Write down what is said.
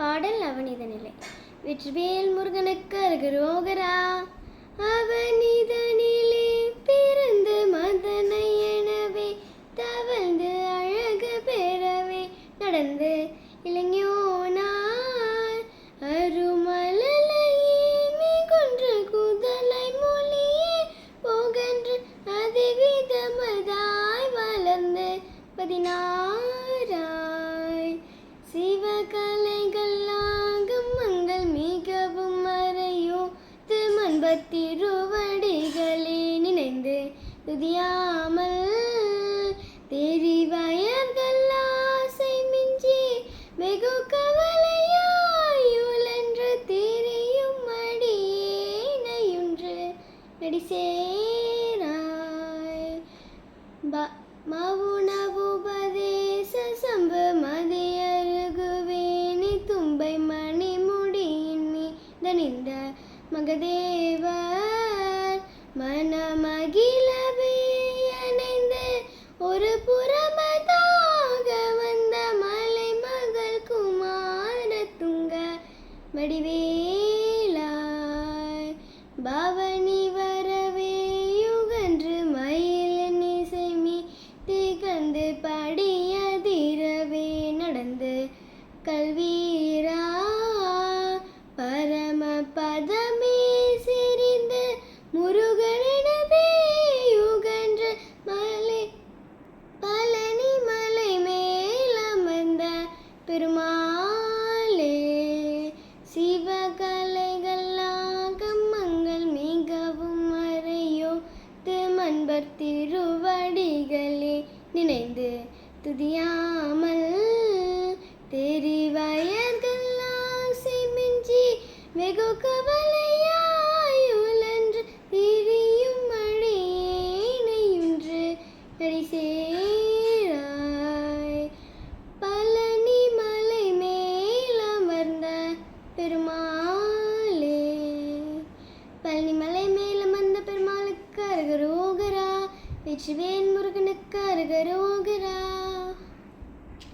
பாடல் அவனித நிலை. வெற்றிவேல் முருகனுக்கு அருகரோகரா அவனித நிலை பிறந்து மதனை எனவே தவழ்ந்து அழகு பெறவே நடந்து இளைஞனார். அருமலையே மிகுன்று குதலை மொழியே போகன்று அதிவிதமதாய் வளர்ந்து பதினாறாய் துதியாமல் தெரிவயர்கள் ஆசை மிஞ்சி வெகு கவலையாயுழன்று தெரியும் அடியேனையுன்று நடிசேராய் ப- மவுணவுபதேச சம்பு மதியருகுவேணி தும்பை மணிமுடியின்னி தனிந்த மகதேவர் மனம கல்வீரா பரம பதமே சிரிந்து முருகனிடவே யுகன்று மலை பழனி மலை மேலமர்ந்த பெருமாளே. சிவகலைகளாக மங்கள் மிகவும் மறையோ மண்பர் திருவடிகளே நினைந்து துதியாமல் தெரிவயர்கள் ஆசை மிஞ்சி வெகு கவலையாயுலன்று திரியும் மழையேனையுன்று நடிசேராய் பழனி மலை மேலமர்ந்த பெருமாளே பழனி மலை மேலமர்ந்த பெருமாளுக்கு அருகரோகரா வெற்றிவேன் முருகனுக்கு அருகரோகரா.